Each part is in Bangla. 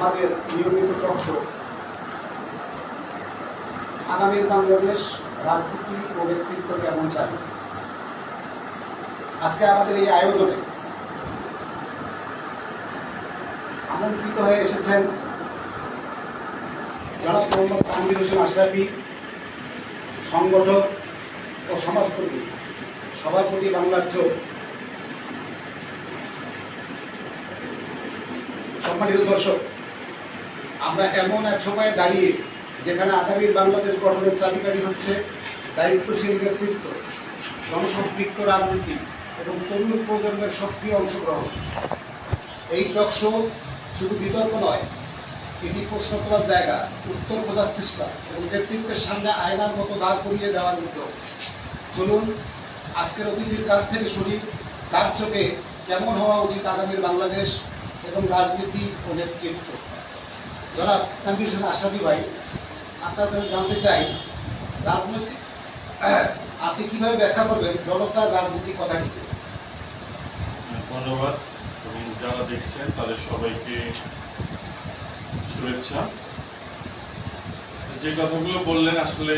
আমাদের নিয়মিত টক আগামীর বাংলাদেশ রাজনীতি ও ব্যক্তিত্ব কেমন চাই আজকে আমাদের এই আয়োজনে আমন্ত্রিত হয়ে এসেছেন যারা মোহাম্মদ তানভীর হোসেন আশরাফি সংগঠক ও সমাজকর্মী সভাপতি বাংলার চোখ সম্মানিত দর্শক আমরা এমন এক সময়ে দাঁড়িয়ে যেখানে আগামীর বাংলাদেশ গঠনের চাবিকাঠি হচ্ছে দায়িত্বশীল নেতৃত্ব, জনসম্পৃক্ত রাজনীতি এবং তরুণ প্রজন্মের সক্রিয় অংশগ্রহণ। এই টক শো শুধু বিতর্ক নয়, এটি প্রশ্ন করার জায়গা, উত্তর খোঁজার চেষ্টা এবং নেতৃত্বের সামনে আয়নার মতো দাঁড় করিয়ে দেওয়ার উদ্যোগ চলুন, আজকের অতিথির কাছ থেকে শুনি, তার চোখে কেমন হওয়া উচিত আগামীর বাংলাদেশ এবং রাজনীতি ও নেতৃত্ব। জনাব তানভীর হোসেন ভাই, আপনার কাছে জানতে চাই, রাজনৈতিক, আপনি কীভাবে ব্যাখ্যা করবেন জনতার রাজনীতি কথাটিকে ধন্যবাদ। এবং যারা দেখছেন, তাদের সবাইকে শুভেচ্ছা। যে কথাগুলো বললেন, আসলে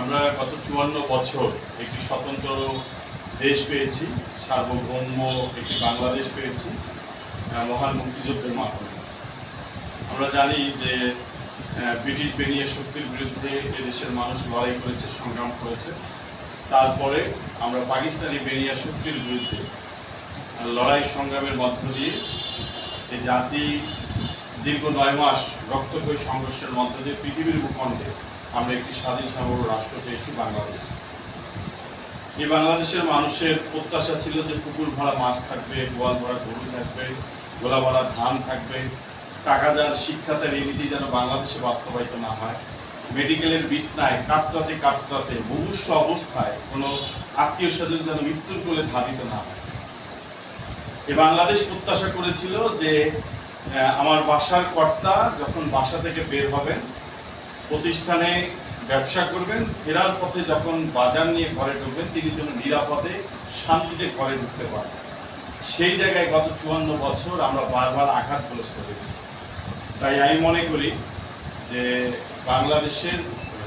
আমরা গত চুয়ান্ন বছর একটি স্বতন্ত্র দেশ পেয়েছি, সার্বভৌম একটি বাংলাদেশ পেয়েছি মহান মুক্তিযুদ্ধের মাধ্যমে। আমরা জানি যে ব্রিটিশ বেনিয়ে শক্তির বিরুদ্ধে এদেশের মানুষ লড়াই করেছে, সংগ্রাম করেছে। তারপরে আমরা পাকিস্তানি বেনিয়া শক্তির বিরুদ্ধে লড়াই সংগ্রামের মধ্য দিয়ে এই জাতি দীর্ঘ নয় মাস রক্তক্ষয়ী সংঘর্ষের মধ্য দিয়ে পৃথিবীর ভূখণ্ডে আমরা একটি স্বাধীন সামগ্র রাষ্ট্র পেয়েছি, বাংলাদেশ। এই বাংলাদেশের মানুষের প্রত্যাশা ছিল যে পুকুর ভরা মাছ থাকবে, গোয়াল ভরা গরু থাকবে গোলা ভরা ধান থাকবে টাকা যার শিক্ষাতে নীতি যেন বাংলাদেশে বাস্তবায়িত না হয়। মেডিকেলের বিছনায় কাটরাতে কাটরাতে মুমূর্ষ অবস্থায় কোনো আত্মীয় স্বজন যেন মৃত্যুর কোলে ধাবিত না হয়। এ বাংলাদেশ প্রত্যাশা করেছিল যে আমার বাসার কর্তা যখন বাসা থেকে বের হবেন, প্রতিষ্ঠানে ব্যবসা করবেন, ফেরার পথে যখন বাজার নিয়ে ঘরে ঢুকবেন, তিনি যেন নিরাপদে, শান্তিতে ঘরে ঢুকতে পারেন। সেই জায়গায় গত চুয়ান্ন বছর আমরা বারবার আঘাতগ্রস্ত হয়েছি। তাই আমি মনে করি যে বাংলাদেশের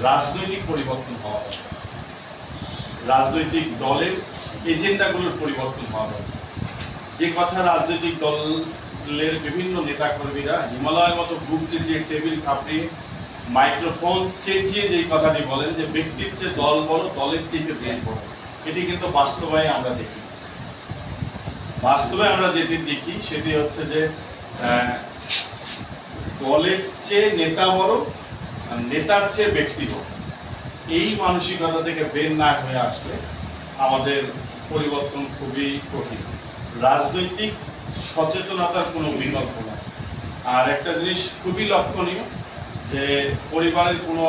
রাজনৈতিক পরিবর্তন হওয়া। রাজনৈতিক দলের এজেন্ডাগুলোর পরিবর্তন হওয়া যে কথা রাজনৈতিক দলের বিভিন্ন নেতাকর্মীরা হিমালয়ের মতো বুক চেঁচিয়ে টেবিল কাঁপিয়ে মাইক্রোফোন চেঁচিয়ে যে কথাটি বলেন যে ব্যক্তির চেয়ে দল বড়, দলের চেয়ে দেশ বড়, এটি কিন্তু বাস্তবায় আমরা দেখি বাস্তবে আমরা যেটি দেখি সেটি হচ্ছে যে দলের চেয়ে নেতা বড় আর নেতার চেয়ে ব্যক্তি বড়। এই মানসিকতা থেকে বের না হয়ে আসলে আমাদের পরিবর্তন খুবই কঠিন। রাজনৈতিক সচেতনতার কোনো বিকল্প নাই। আর একটা জিনিস খুবই লক্ষণীয় যে পরিবারের কোনো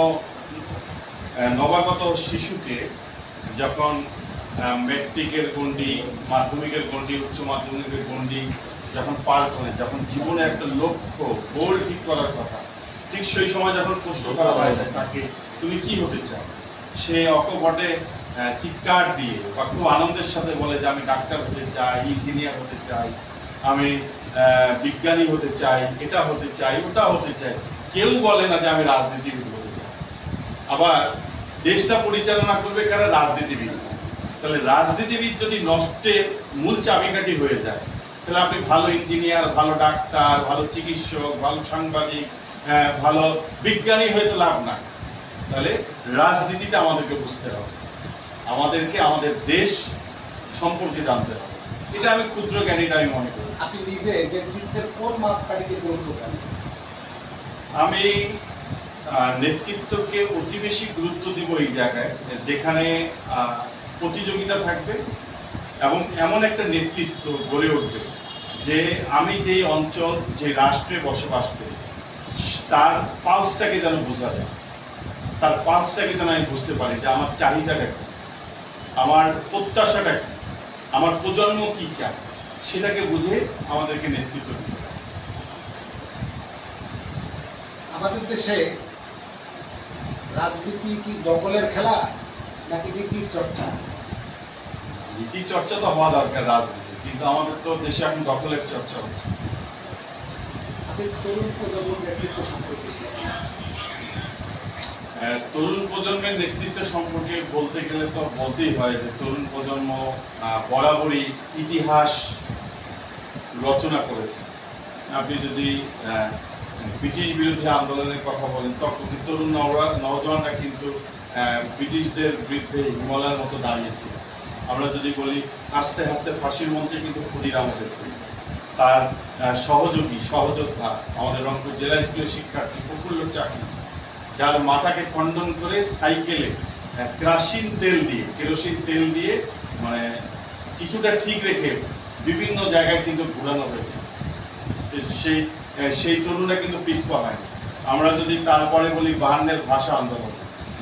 নবাগত শিশুকে যখন মেট্রিকের গণ্ডি, মাধ্যমিকের গণ্ডি, উচ্চ মাধ্যমিকের গণ্ডি যখন পার করে যখন জীবনে একটা লক্ষ্য গোল ঠিক করার কথা, ঠিক সেই সময় যখন প্রশ্ন করা হয় তাকে তুমি কি হতে চাও? সে অকপটে চিৎকার দিয়ে বা খুব আনন্দের সাথে বলে যে, আমি ডাক্তার হতে চাই ইঞ্জিনিয়ার হতে চাই, আমি বিজ্ঞানী হতে চাই, এটা হতে চাই, ওটা হতে চাই। কেউ বলে না যে, আমি রাজনীতিবিদ হতে চাই। আবার দেশটা পরিচালনা করবে কারা? রাজনীতিবিদ। তাহলে রাজনীতিবিদ যদি নষ্টের মূল চাবিকাঠি হয়ে যায় তাহলে আপনি ভালো ইঞ্জিনিয়ার ভালো ডাক্তার ভালো চিকিৎসক ভালো সাংবাদিক হ্যাঁ, ভালো বিজ্ঞানী হয়ে তো লাভ নাই। তাহলে রাজনীতিটা আমাদেরকে বুঝতে হবে। আমাদেরকে আমাদের দেশ সম্পর্কে জানতে হবে। এটা আমি ক্ষুদ্র জ্ঞানীটা আমি মনে করি। আপনি নিজে নেতৃত্বের কোন মাপকাঠিকে গুরুত্ব দেন আমি নেতৃত্বকে অতি বেশি গুরুত্ব দিব এই জায়গায় যেখানে প্রতিযোগিতা থাকবে এবং এমন একটা নেতৃত্ব গড়ে উঠবে। যে আমি যে অঞ্চল যে রাষ্ট্রে বসবাস করি তার পালসটাকে যেন বোঝা যায়। তার পালসটাকে যেন আমি বুঝতে পারি যে আমার চাহিদাটা কি? আমার প্রত্যাশাটা কি? আমার প্রজন্ম কি চায়? সেটাকে বুঝে আমাদেরকে নেতৃত্ব দিতে হবে। আমাদের দেশে রাজনীতি কি দখলের খেলা নাকি নীতির চর্চা? নীতি চর্চা তো হওয়া দরকার রাজনীতি। কিন্তু আমাদের তো দেশে এখন দখলের চর্চা হচ্ছে। তরুণ প্রজন্ম সম্পর্কে? আহ, তরুণ প্রজন্মের নেতৃত্ব সম্পর্কে বলতে গেলে তো বলতেই হয় যে তরুণ প্রজন্ম বরাবরই ইতিহাস রচনা করেছে। আপনি যদি আহ, ব্রিটিশ বিরোধী আন্দোলনের কথা বলেন তখন তরুণ নওজওয়ানরা কিন্তু ব্রিটিশদের বিরুদ্ধে হিমালয়ের মতো দাঁড়িয়েছিল। আমরা যদি বলি আস্তে আস্তে ফাঁসির মঞ্চে কিন্তু ক্ষুদিরাম উঠেছে তার সহযোগী, সহযোদ্ধা, আমাদের রংপুর জেলা স্কুলের শিক্ষার্থী প্রফুল্ল চাকরি, যার মাথাকে খণ্ডন করে সাইকেলে কেরোসিন তেল দিয়ে, কেরোসিন তেল দিয়ে মানে কিছুটা ঠিক রেখে বিভিন্ন জায়গায় কিন্তু ঘুরানো হয়েছে। সেই সেই তরুণরা কিন্তু পিছপা হয় আমরা যদি তারপরে বলি বাহান্নের ভাষা আন্দোলন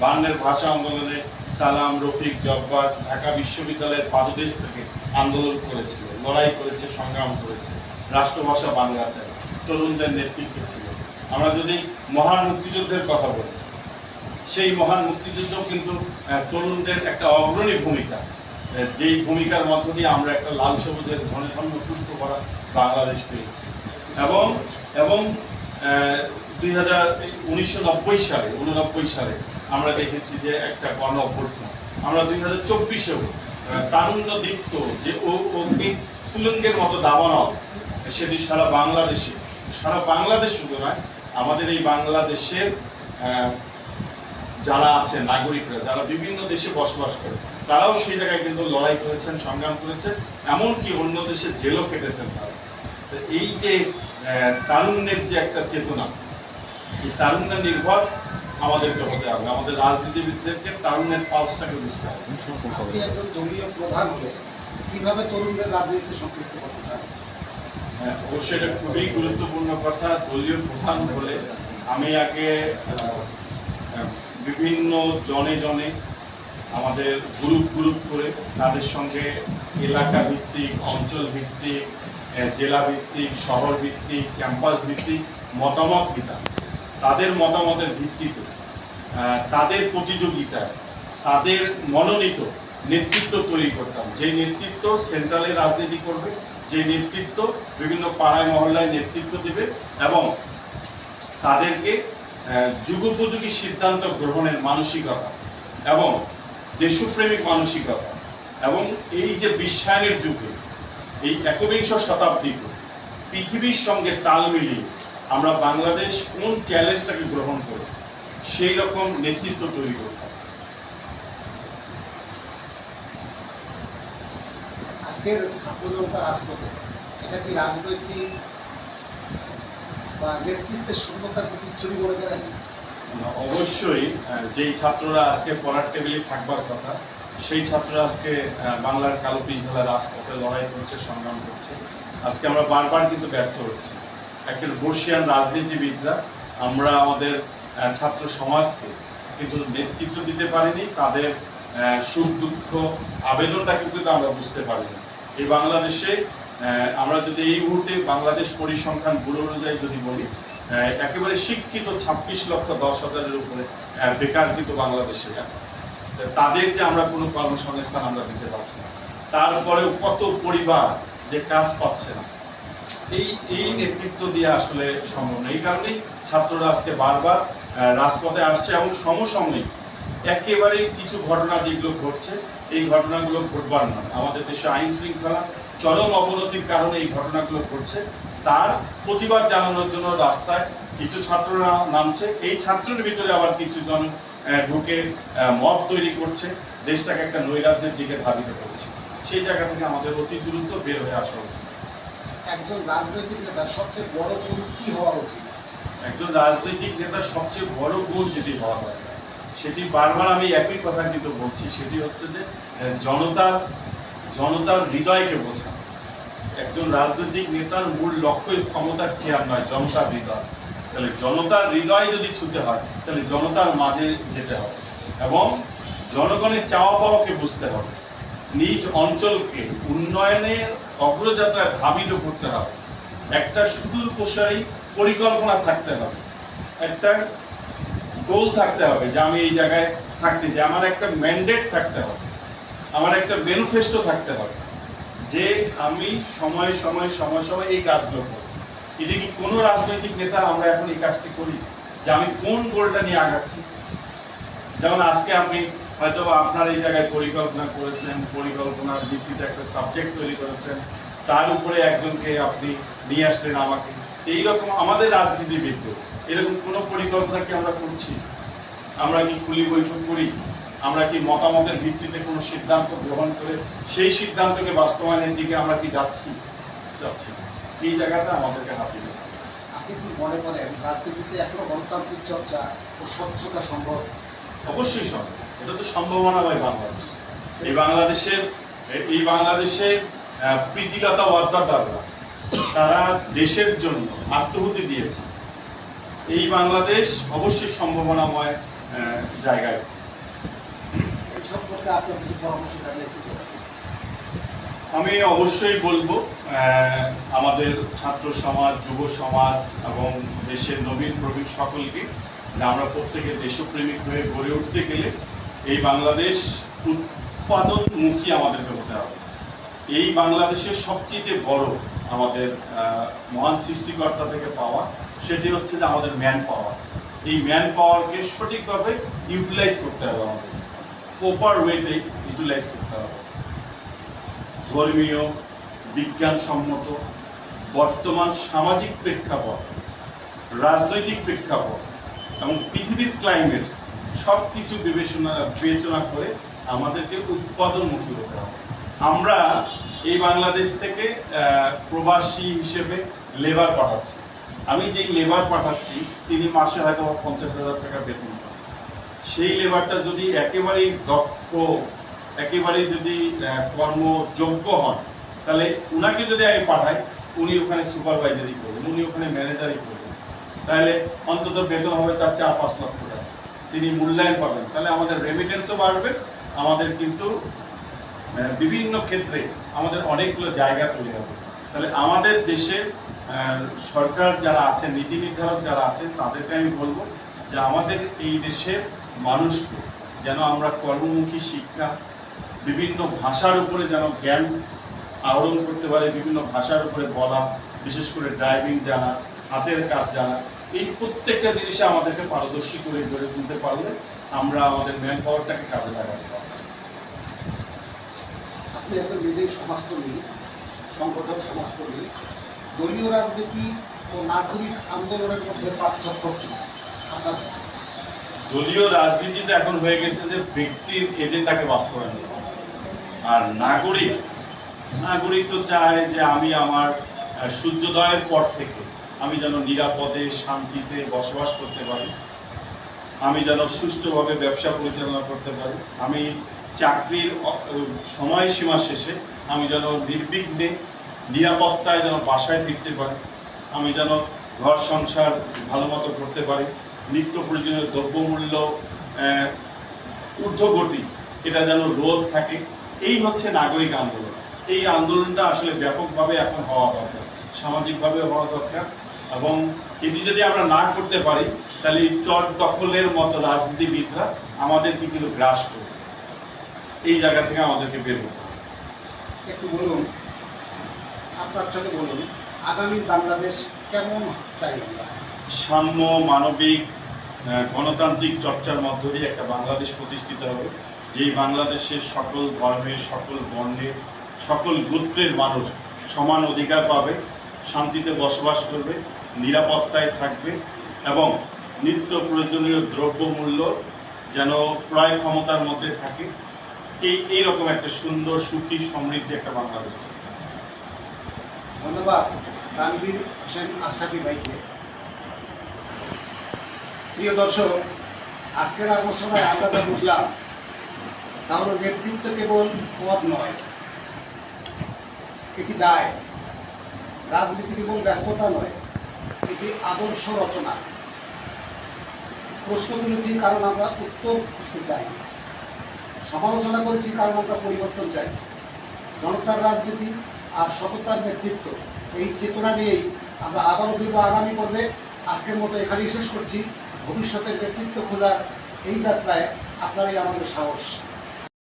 বাহান্নের ভাষা আন্দোলনে সালাম, রফিক, জব্বার ঢাকা বিশ্ববিদ্যালয়ের পাদদেশ থেকে আন্দোলন করেছিল, লড়াই করেছে, সংগ্রাম করেছে, রাষ্ট্রভাষা বাংলা চাই তরুণদের নেতৃত্ব ছিল। আমরা যদি মহান মুক্তিযুদ্ধের কথা বলি, সেই মহান মুক্তিযুদ্ধ কিন্তু তরুণদের একটা অগ্রণী ভূমিকা। যেই ভূমিকার মধ্য দিয়ে আমরা একটা লাল সবুজের ধনে ধন্য পুষ্ট করা বাংলাদেশ পেয়েছি। এবং এবং দুই হাজার উনিশশো সালে, উননব্বই সালে আমরা দেখেছি যে একটা গণ অভ্যর্থনা। আমরা দুই হাজার চব্বিশেও তারুণ্য দীপ্ত যে ও অগ্নি স্ফুলিঙ্গের মতো দাবানল, সেটি সারা বাংলাদেশে, সারা বাংলাদেশ শুধু নয়, আমাদের এই বাংলাদেশের যারা আছে নাগরিকরা, যারা বিভিন্ন দেশে বসবাস করে, তারাও সেই জায়গায় কিন্তু লড়াই করেছেন, সংগ্রাম করেছেন, এমনকি অন্য দেশে জেলও কেটেছেন তারা। এই যে তারুণ্যের যে একটা চেতনা, এই তারুণ্য নির্ভর আমাদেরকে হতে হবে। আমাদের রাজনীতিবিদদেরকে তারুণ্যের পালসটাকে বুঝতে হবে। একজন দলীয় প্রধান কীভাবে তরুণদের রাজনীতিতে সম্পৃক্ত করতে চান? হ্যাঁ, অবশ্যই এটা খুবই গুরুত্বপূর্ণ কথা। দলীয় প্রধান হলে আমি আগে বিভিন্ন জনে জনে আমাদের গ্রুপ গ্রুপ করে তাদের সঙ্গে এলাকা ভিত্তিক অঞ্চল ভিত্তিক জেলা ভিত্তিক শহর ভিত্তিক ক্যাম্পাস ভিত্তিক মতামত দিতাম। তাদের মতামতের ভিত্তিতে তাদের প্রতিযোগিতায়, তাদের মনোনীত নেতৃত্ব তৈরি করতাম। যে নেতৃত্ব সেন্ট্রালে রাজনীতি করবে, যে নেতৃত্ব বিভিন্ন পাড়ায়, মহল্লায় নেতৃত্ব দেবে এবং তাদেরকে যুগোপযোগী সিদ্ধান্ত গ্রহণের মানসিকতা এবং দেশপ্রেমিক মানসিকতা এবং এই যে বিশ্বায়নের যুগে, এই একবিংশ শতাব্দীতে পৃথিবীর সঙ্গে তাল মিলিয়ে আমরা বাংলাদেশ কোন চ্যালেঞ্জটাকে গ্রহণ করব? সেই রকম নেতৃত্ব তৈরি করতে হবে। আজকের রাজপথে এটা কি রাজনৈতিক বা নেতৃত্বের শূন্যতার প্রতিচ্ছবি বলে গেলেন অবশ্যই যেই ছাত্ররা আজকে পড়ার টেবিলে থাকবার কথা সেই ছাত্ররা আজকে বাংলার কালো পিছবেলা রাজপথে লড়াই করছে সংগ্রাম করছে। আজকে আমরা বারবার কিন্তু ব্যর্থ হচ্ছি। একজন বর্ষিয়ান রাজনীতিবিদরা আমরা আমাদের ছাত্র সমাজকে কিন্তু নেতৃত্ব দিতে পারিনি, তাদের সুখ দুঃখ আবেদনটাকে কিন্তু আমরা বুঝতে পারিনি। এই বাংলাদেশে আমরা যদি এই মুহূর্তে বাংলাদেশ পরিসংখ্যান ব্যুরো অনুযায়ী যদি বলি একেবারে শিক্ষিত ছাব্বিশ লক্ষ দশ হাজারের উপরে বেকার কিন্তু বাংলাদেশিরা তো তাদেরকে আমরা কোনো কর্মসংস্থান আমরা দিতে পারছি না। তারপরেও কত পরিবার যে কাজ পাচ্ছে না। এই এই নেতৃত্ব দিয়ে আসলে সম্ভব না এই ছাত্ররা আজকে বারবার রাজপথে আসছে এবং সমসাময়িক একেবারে কিছু ঘটনা যেগুলো ঘটছে এই ঘটনাগুলো ঘটবার নয় আমাদের দেশে আইন শৃঙ্খলা চরম অবনতির কারণে এই ঘটনাগুলো ঘটছে। তার প্রতিবাদ জানানোর জন্য রাস্তায় কিছু ছাত্ররা নামছে। এই ছাত্রের ভিতরে আবার কিছু জন আহ, ঢুকে মত তৈরি করছে। দেশটাকে একটা নৈরাজ্যের দিকে ধাবিত করছে। সেই জায়গা থেকে আমাদের অতি দ্রুত বের হয়ে আসা উচিত। একজন রাজনৈতিক নেতার সবচেয়ে বড় গুণ কি হওয়া উচিত? একজন রাজনৈতিক নেতার সবচেয়ে বড় গুণ যেটি হওয়া দরকার সেটি বারবার আমি একই কথা কিন্তু বলছি সেটি হচ্ছে যে আহ, জনতার জনতার হৃদয়কে বোঝা। একজন রাজনৈতিক নেতার মূল লক্ষ্যই ক্ষমতার চেয়ার নয় জনতার হৃদয়। তাহলে জনতার হৃদয় যদি ছুতে হয় তাহলে জনতার মাঝে যেতে হবে। এবং জনগণের চাওয়া পাওয়াকে বুঝতে হবে। নিজ অঞ্চলকে উন্নয়নের অগ্রযাত্রায় ধাবিত করতে হবে। একটা সুদূর প্রসারী পরিকল্পনা থাকতে হবে। একটা গোল থাকতে হবে যে আমি এই জায়গায় থাকতে যে আমার একটা ম্যান্ডেট থাকতে হবে। আমার একটা ম্যানিফেস্টো থাকতে হবে যে আমি সময় সময় সময় সময় এই কাজগুলো করব। এটা কি কোনো রাজনৈতিক নেতা আমরা এখন এই কাজটি করি যে আমি কোন গোলটা নিয়ে আগাচ্ছি? যেমন আজকে আপনি হয়তো আপনার এই জায়গায় পরিকল্পনা করেছেন পরিকল্পনার ভিত্তিতে একটা সাবজেক্ট তৈরি করেছেন তার উপরে একজনকে আপনি নিয়ে আসলেন আমাকে। এইরকম আমাদের রাজনীতিবিদ এরকম কোনো পরিকল্পনা কি আমরা করছি? আমরা কি খুলি বৈঠক করি? আমরা কি মতামতের ভিত্তিতে কোনো সিদ্ধান্ত গ্রহণ করে সেই সিদ্ধান্তকে বাস্তবায়নের দিকে আমরা কি যাচ্ছি? যাচ্ছি এই জায়গাটা আমাদেরকে হাতিয়ে আপনি কি মনে করেন রাজনীতিতে এখনও গণতান্ত্রিক চর্চা ও স্বচ্ছতা সম্ভব? অবশ্যই সম্ভব। এটা তো সম্ভাবনাময় বাংলাদেশ। এই বাংলাদেশের এই বাংলাদেশে প্রীতিলতা ওয়াদ্দাদাররা তারা দেশের জন্য আত্মহুতি দিয়েছে। এই বাংলাদেশ অবশ্যই সম্ভাবনাময় জায়গায়। আমি অবশ্যই বলব আমাদের ছাত্র সমাজ যুব সমাজ এবং দেশের নবীন প্রবীণ সকলকে যে আমরা প্রত্যেকে দেশপ্রেমিক হয়ে গড়ে উঠতে গেলে এই বাংলাদেশ উৎপাদনমুখী আমাদেরকে হতে হবে। এই বাংলাদেশের সবচেয়ে বড় আমাদের মহান সৃষ্টিকর্তা থেকে পাওয়া সেটি হচ্ছে যে আমাদের ম্যান পাওয়ার এই ম্যান পাওয়ারকে সঠিকভাবে ইউটিলাইজ করতে হবে আমাদের। প্রপার ওয়েতে ইউটিলাইজ করতে হবে। ধর্মীয়, বিজ্ঞানসম্মত, বর্তমান সামাজিক প্রেক্ষাপট, রাজনৈতিক প্রেক্ষাপট এবং পৃথিবীর ক্লাইমেট সব কিছু বিবেচনা বিবেচনা করে আমাদেরকে উৎপাদনমুখী হতে হবে। আমরা এই বাংলাদেশ থেকে প্রবাসী হিসেবে লেবার পাঠাচ্ছি। আমি যেই লেবার পাঠাচ্ছি, তিনি মাসে হয়তো পঞ্চাশ হাজার টাকা বেতন পান। সেই লেবারটা যদি একেবারেই দক্ষ, একেবারেই যদি কর্মযোগ্য হন, তাহলে উনাকে যদি আমি পাঠাই, উনি ওখানে সুপারভাইজারই করবেন, উনি ওখানে ম্যানেজারই করবেন। তাহলে অন্তত বেতন হবে তার চার পাঁচ লক্ষ। তিনি মূল্যায়ন পাবেন তাহলে আমাদের রেমিটেন্সও বাড়বে, আমাদের কিন্তু বিভিন্ন ক্ষেত্রে আমাদের অনেকগুলো জায়গা তৈরি হবে। তাহলে আমাদের দেশের সরকার যারা আছেন নীতি নির্ধারক যারা আছেন তাদেরকে আমি বলব যে আমাদের এই দেশের মানুষকে যেন আমরা কর্মমুখী শিক্ষা, বিভিন্ন ভাষার উপরে যেন জ্ঞান আহরণ করতে পারে, বিভিন্ন ভাষার উপরে বলা, বিশেষ করে ড্রাইভিং জানা, হাতের কাজ জানা এই প্রত্যেকটা জিনিসে আমাদেরকে পারদর্শী করে গড়ে তুলতে পারলে আমরা আমাদের ম্যান পাওয়ারটাকে কাজে লাগাতে পারব আপনি একজন নিজেই সমাজকর্মী সংগঠন সমাজকর্মী দলীয় রাজনীতি ও নাগরিক আন্দোলনের মধ্যে পার্থক্য কি আপনার দলীয় রাজনীতিতে এখন হয়ে গেছে যে ব্যক্তির এজেন্ডাকে বাস্তবায়ন। আর নাগরিক নাগরিক তো চায় যে আমি আমার সূর্যোদয়ের পর থেকে আমি যেন নিরাপদে, শান্তিতে বসবাস করতে পারি। আমি যেন সুষ্ঠুভাবে ব্যবসা পরিচালনা করতে পারি। আমি চাকরির সময়সীমা শেষে আমি যেন নির্বিঘ্নে নিরাপত্তায় যেন বাসায় ফিরতে পারি। আমি যেন ঘর সংসার ভালো মতো করতে পারি। নিত্য প্রয়োজনীয় দ্রব্যমূল্য ঊর্ধ্বগতি, এটা যেন রোধ থাকে। এই হচ্ছে নাগরিক আন্দোলন। এই আন্দোলনটা আসলে ব্যাপকভাবে এখন হওয়া দরকার। সামাজিকভাবে হওয়া দরকার। এবং এটি যদি আমরা না করতে পারি তাহলে চট দখলের মতো রাজনীতিবিদরা আমাদেরকে কিন্তু গ্রাস করবে। এই জায়গা থেকে আমাদেরকে বের হতে একটু বলুন আপনার সাথে বলুন আগামী বাংলাদেশ কেমন চাই আমরা? সাম্য মানবিক গণতান্ত্রিক চর্চার মধ্য দিয়ে একটা বাংলাদেশ প্রতিষ্ঠিত হবে যেই বাংলাদেশের সকল ধর্মের সকল বর্ণের সকল গোত্রের মানুষ সমান অধিকার পাবে। শান্তিতে বসবাস করবে, নিরাপত্তায় থাকবে এবং নিত্য প্রয়োজনীয় দ্রব্যমূল্য যেন ক্রয় ক্ষমতার মধ্যে থাকে। এই এইরকম একটা সুন্দর, সুখী, সমৃদ্ধি একটা বাংলাদেশ। ধন্যবাদ। হোসেন আশরাফি ভাইকে। প্রিয় দর্শক, আজকের আলোচনায় আমরা যা বুঝলাম, তা হলো নেতৃত্ব কেবল পদ নয়, এটি দায়। রাজনীতি কেবল ব্যস্ততা নয়, এটি আদর্শ রচনা। প্রশ্ন তুলেছি, কারণ আমরা উত্তর খুঁজতে চাই। সমালোচনা করেছি, কারণ আমরা পরিবর্তন চাই। জনতার রাজনীতি আর সততার নেতৃত্ব, এই চেতনা নিয়েই আমরা আবারও ফিরব আগামী পর্বে আজকের মতো এখানেই শেষ করছি। ভবিষ্যতের নেতৃত্ব খোঁজার এই যাত্রায় আপনারাই আমাদের সাহস।